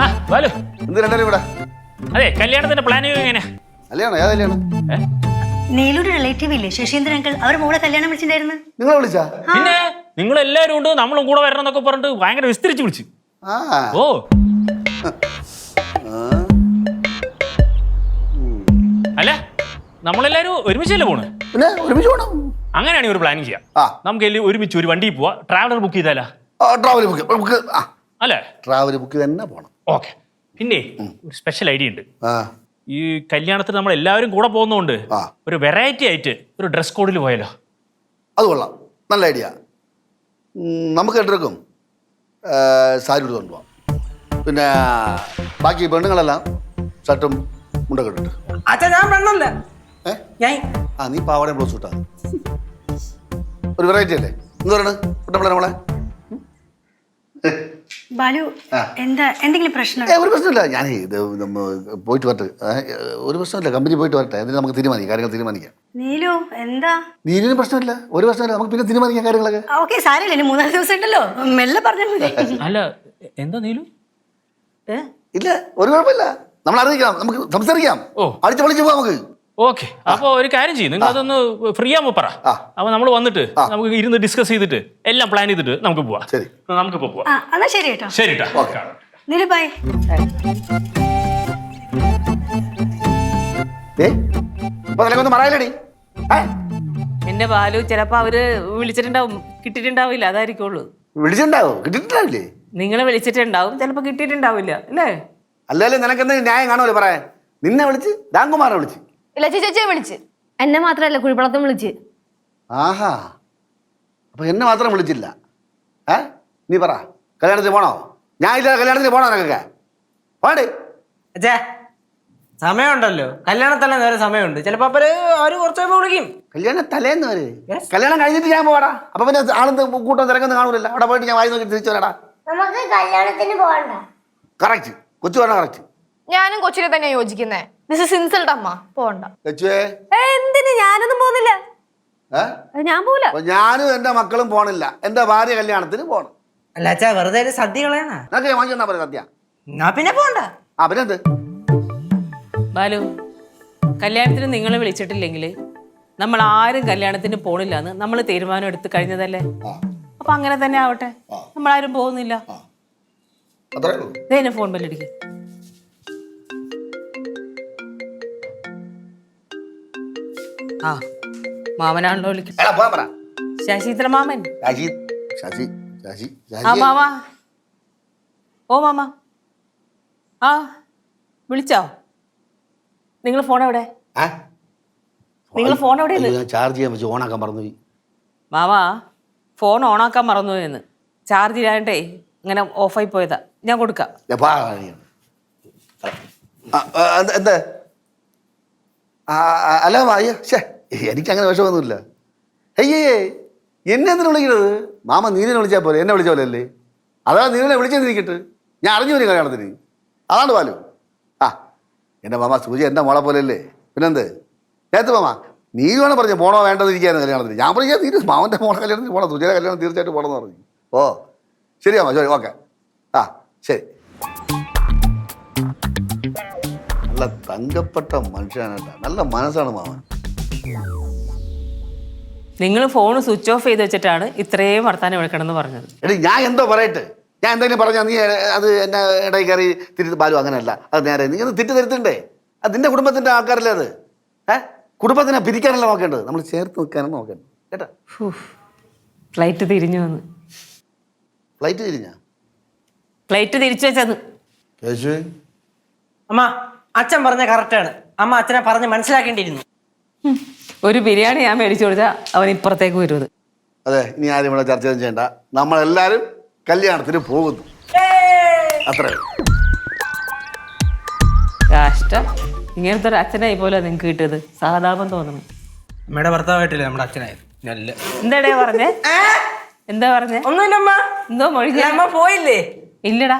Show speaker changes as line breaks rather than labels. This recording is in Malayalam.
ആ ബാലു.
എന്ത് രണ്ടുപേരും ഇവിടെ?
അതെ കല്യാണത്തിന്റെ പ്ലാനിങ് എങ്ങനെയാ
കല്യാണം? ഏതാ കല്യാണം?
നീലുടെ റിലേറ്റീവ് ഇല്ലേ? ശശീന്ദ്രൻ അങ്കിൾ അവർ മോളെ കല്യാണം വിളിച്ചിട്ടുണ്ടായിരുന്നു.
നിങ്ങൾ വിളിച്ചാ?
പിന്നെ നിങ്ങൾ എല്ലാവരും ഉണ്ട് നമ്മളും കൂടെ വരണം എന്നൊക്കെ പറഞ്ഞിട്ട് ഭയങ്കര വിസ്തരിച്ച് വിളിച്ചു.
ആ.
ഓ. അല്ല നമ്മളെല്ലാരും ഒരുമിച്ചല്ലേ പോണ്?
പിന്നെ ഒരുമിച്ച് പോണം.
അങ്ങനെയാണെങ്കിൽ ഒരു പ്ലാനിങ് ചെയ്യാം.
ആ.
നമുക്ക് എല്ലാം ഒരുമിച്ച് ഒരു വണ്ടിയിൽ പോവാ. ട്രാവലർ ബുക്ക് ചെയ്താലാ?
ട്രാവലർ ബുക്ക് നമുക്ക് ആ.
അല്ലേ?
ട്രാവൽ ബുക്ക് തന്നെ പോകണം
ഓക്കെ പിന്നെ ഒരു സ്പെഷ്യൽ ഐഡിയ ഉണ്ട്.
ആ.
ഈ കല്യാണത്തിന് നമ്മൾ എല്ലാവരും കൂടെ പോകുന്നതുകൊണ്ട്
ആ.
ഒരു വെറൈറ്റി ആയിട്ട് ഒരു ഡ്രസ് കോഡിൽ പോയാലോ?
അത് കൊള്ളാം. നല്ല ഐഡിയ. നമുക്ക് രണ്ടുപേർക്കും സാരി എടുത്തുകൊണ്ട് പോവാം പിന്നെ ബാക്കി പെണ്ണുങ്ങളെല്ലാം ഷർട്ടും മുണ്ടൊക്കെ ഇട്ടിട്ട്.
അച്ഛാ ഞാൻ പെണ്ണല്ല.
ഏ?
ഞാൻ
ആ നീ പാവാടയും ബ്ലൗസ് ഇട്ടാ മതി. ഒരു വെറൈറ്റി അല്ലേ? എന്ത് പറയണ? കുട്ടമ്പളെ നമ്മളെ
ബാലു എന്താ എന്തെങ്കിലും പ്രശ്നം?
ഒരു പ്രശ്നമില്ല. ഞാൻ ഇത് നമ്മ പോയിട്ട് വരട്ടെ. ഒരു പ്രശ്നമില്ല. കമ്പനി പോയിട്ട് വരട്ടെ. എന്നിട്ട് നമുക്ക് തീരുമാനിക്കാം. കാര്യങ്ങൾ തീരുമാനിക്കാം.
നീലു എന്താ?
നീലിന് പ്രശ്നമില്ല. ഒരു പ്രശ്നമില്ല. നമുക്ക് പിന്നെ തീരുമാനിക്കാം കാര്യങ്ങളൊക്കെ.
ഓക്കെ സാരമില്ല. ഇനി മൂന്നാൽ ദിവസം ഉണ്ടല്ലോ. മെല്ലെ പറഞ്ഞാൽ മതി.
അല്ല എന്താ നീലു?
ഇല്ല ഒരു കുഴപ്പമില്ല. നമ്മൾ അറിയിക്കാം നമുക്ക് സംസാരിക്കാം.
ഓ.
അടിച്ച് പൊളിച്ച് പോവാം നമുക്ക്.
ഓക്കെ. അപ്പൊ ഒരു കാര്യം ചെയ്യും. നിങ്ങൾ അതൊന്ന് ഫ്രീ ആകുമ്പോ പറ. അപ്പൊ നമ്മൾ വന്നിട്ട് നമുക്ക് ഇരുന്ന് ഡിസ്കസ് ചെയ്തിട്ട് എല്ലാം പ്ലാൻ ചെയ്തിട്ട് നമുക്ക് പോവാം.
ശരി.
നമുക്ക് പോവാം.
ശരി കേട്ടോ.
ശരി
എന്റെ ബാലു ചിലപ്പോ അവർ വിളിച്ചിട്ടുണ്ടാവും. കിട്ടിയിട്ടുണ്ടാവില്ല അതായിരിക്കുള്ളൂ.
വിളിച്ചിട്ടുണ്ടാവും? കിട്ടിയിട്ടുണ്ടാവില്ലേ?
നിങ്ങളെ വിളിച്ചിട്ടുണ്ടാവും ചിലപ്പോ കിട്ടിയിട്ടുണ്ടാവില്ല അല്ലേ?
അല്ലല്ലേ നിനക്ക് എന്തെങ്കിലും ന്യായം കാണുമല്ലോ പറയാൻ? നിന്നെ വിളിച്ച് രാംകുമാറിനെ വിളിച്ച്.
ലച്ചി ചേച്ചിയെ വിളിച്ച്. എന്നെ മാത്രല്ല കുഴിപ്പളത്തും വിളിച്ച്.
ആഹാ. അപ്പൊ എന്നെ മാത്രം വിളിച്ചില്ല. ഏ? നീ പറ. കല്യാണത്തിന് പോണോ? ഞാൻ ഇല്ല കല്യാണത്തിന് പോണോ നിനക്കൊക്കെ? പാടേ
അച്ഛാ സമയമുണ്ടല്ലോ. കല്യാണത്തല്ലേ നേരെ സമയമുണ്ട്. ചിലപ്പോ അവർ അവർ കുറച്ച് കഴിയുമ്പോ വിളിക്കും.
കല്യാണം തലേന്ന് വരെ കല്യാണം കഴിഞ്ഞിട്ട് ഞാൻ പോടാ. അപ്പൊ പിന്നെ ആളെന്ത് കൂട്ടം തിരക്കൊന്നും കാണൂലല്ലോ. അവിടെ പോയിട്ട് ഞാൻ വായി നോക്കി തിരിച്ചു വരാടാ.
നമുക്ക് കല്യാണത്തിന് പോകണ്ട.
കറക്റ്റ് കൊച്ചു പറഞ്ഞ കറക്റ്റ്
ഞാനും കൊച്ചിനെ തന്നെ യോജിക്കുന്നേ. ദിസ് ഇസ് ഇൻസൾട്ട് അമ്മ. പോണ്ട.
കൊച്ചുവേ.
ഏ, എന്തിന്? ഞാനൊന്നും പോകുന്നില്ല. ഞാൻ
പോല ഞാനും എന്റെ മക്കളും പോണില്ല. എന്റെ ഭാര്യ കല്യാണത്തിന് പോണം.
അല്ല അച്ഛാ വെറുതെ ഒരു സദ്യ കളയണ
പറയാം
എന്നാ പിന്നെ പോണ്ട.
ആ
ബാലു കല്യാണത്തിന് നിങ്ങൾ വിളിച്ചിട്ടില്ലെങ്കിൽ നമ്മൾ ആരും കല്യാണത്തിന് പോണില്ല എന്ന് നമ്മൾ തീരുമാനം എടുത്ത് കഴിഞ്ഞതല്ലേ? അപ്പൊ അങ്ങനെ തന്നെ ആവട്ടെ. നമ്മളാരും പോകുന്നില്ല.
അത്രേ ഉള്ളൂ.
ഇതേനെ ഫോൺ ബെല്ലടിക്കും ആ മാമനാണല്ലോ വിളിക്കുന്നത്
എടാ പോകാൻ പറ.
ശശീന്ദ്ര മാമൻ
ശശി ശശി ശശി.
ആ
ശശി
മാമ. ഓ മാമ. ആ വിളിച്ചോ? നിങ്ങൾ ഫോൺ എവിടെ?
ആ?
നിങ്ങൾ ഫോൺ എവിടെയാണ്
അയ്യോ, ഞാൻ ചാർജ് ചെയ്യാൻ വെച്ച് ഓണാക്കാൻ മറന്നുപോയി
മാമാ ഫോൺ ഓണാക്കാൻ മറന്നു എന്ന് ചാർജ് ചെയ്യാണ്ടേ ഇങ്ങനെ ഓഫായി പോയതാ. ഞാൻ കൊടുക്കാം.
ഞാൻ പാ, കാണിക്കണം. ആ, ആ, എന്ത്- അല്ല അയ്യോ ഷേ എനിക്ക് അങ്ങനെ വിഷമൊന്നുമില്ല അയ്യേ എന്നെ എന്തിനു വിളിക്കുന്നത് മാമ നീനെ വിളിച്ചാൽ പോലെ എന്നെ വിളിച്ച പോലെ അല്ലേ അതാ നീനെ വിളിച്ചെന്നിരിക്കട്ടെ ഞാൻ അറിഞ്ഞു വരും കല്യാണത്തിന്. അതാണ് പാലു ആ എന്റെ മാമ സൂചി എന്റെ മോളെ പോലെ അല്ലേ പിന്നെന്ത്? നേരത്തെ മാമ നീ വേണം പറഞ്ഞു പോണോ വേണ്ടത് ഇരിക്കായിരുന്നു കല്യാണത്തിന്. ഞാൻ പറഞ്ഞു തീരു മാമന്റെ മോളെ കല്യാണത്തിന് പോകണം സൂചിയുടെ കല്യാണം തീർച്ചയായിട്ടും പോകണമെന്ന് പറഞ്ഞു. ഓ ശരി മാമ ശരി ഓക്കെ. ആ ശരി. നല്ല തങ്കപ്പെട്ട മനുഷ്യനാണ് നല്ല മനസ്സാണ് മാമൻ.
നിങ്ങൾ ഫോൺ സ്വിച്ച് ഓഫ് ചെയ്ത് വെച്ചിട്ടാണ് ഇത്രയും വർത്താനം എടുക്കണമെന്ന് പറഞ്ഞത്.
എടി ഞാൻ എന്തോ പറയട്ടെ? ഞാൻ എന്തെങ്കിലും പറഞ്ഞാൽ നീ അത് എന്നെ ഇടയിൽ കയറി തിരുത്ത് ബാലു അങ്ങനെയല്ല. അത് നേരെ നീ ഒന്ന് തിറ്റ് തിരുത്തണ്ടേ? അത് നിന്റെ കുടുംബത്തിന്റെ ആൾക്കാരല്ലേ അത്? ഏ? കുടുംബത്തിനെ പിരിക്കാനല്ല നോക്കേണ്ടത്? നമ്മൾ ചേർത്ത് നിൽക്കാനാണ് നോക്കേണ്ടത്. കേട്ടാ?
ഫ്ലൈറ്റ് തിരിഞ്ഞു വന്ന്.
ഫ്ലൈറ്റ് തിരിഞ്ഞാ?
ഫ്ലൈറ്റ് തിരിച്ചു വെച്ചത്.
അമ്മ അച്ഛൻ പറഞ്ഞ കറക്റ്റാണ് അമ്മ അച്ഛനെ പറഞ്ഞ് മനസ്സിലാക്കേണ്ടിയിരുന്നു.
ഒരു ബിരിയാണി ഞാൻ മേടിച്ചു കൊടുത്താൽ അവൻ ഇപ്പുറത്തേക്ക് വരുന്നത്.
അതെ ഇനി ആരും ഇവിടെ ചർച്ച ഒന്നും ചെയ്യണ്ട. നമ്മളെല്ലാരും കല്യാണത്തിന് പോകുന്നു. അത്രേ.
കഷ്ടം ഇങ്ങനത്തെ ഒരു അച്ഛനായി പോലെ നിങ്ങൾക്ക് കിട്ടിയത്. സഹതാപം തോന്നുന്നു.
അമ്മയുടെ ഭർത്താവായിട്ടില്ലേ നമ്മുടെ അച്ഛനായത് നല്ല.
എന്താടേ പറഞ്ഞേ? എന്താ പറഞ്ഞേ?
ഒന്നുമില്ല അമ്മ
എന്തോ മൊഴി
അമ്മ പോയില്ലേ?
ഇല്ലടാ.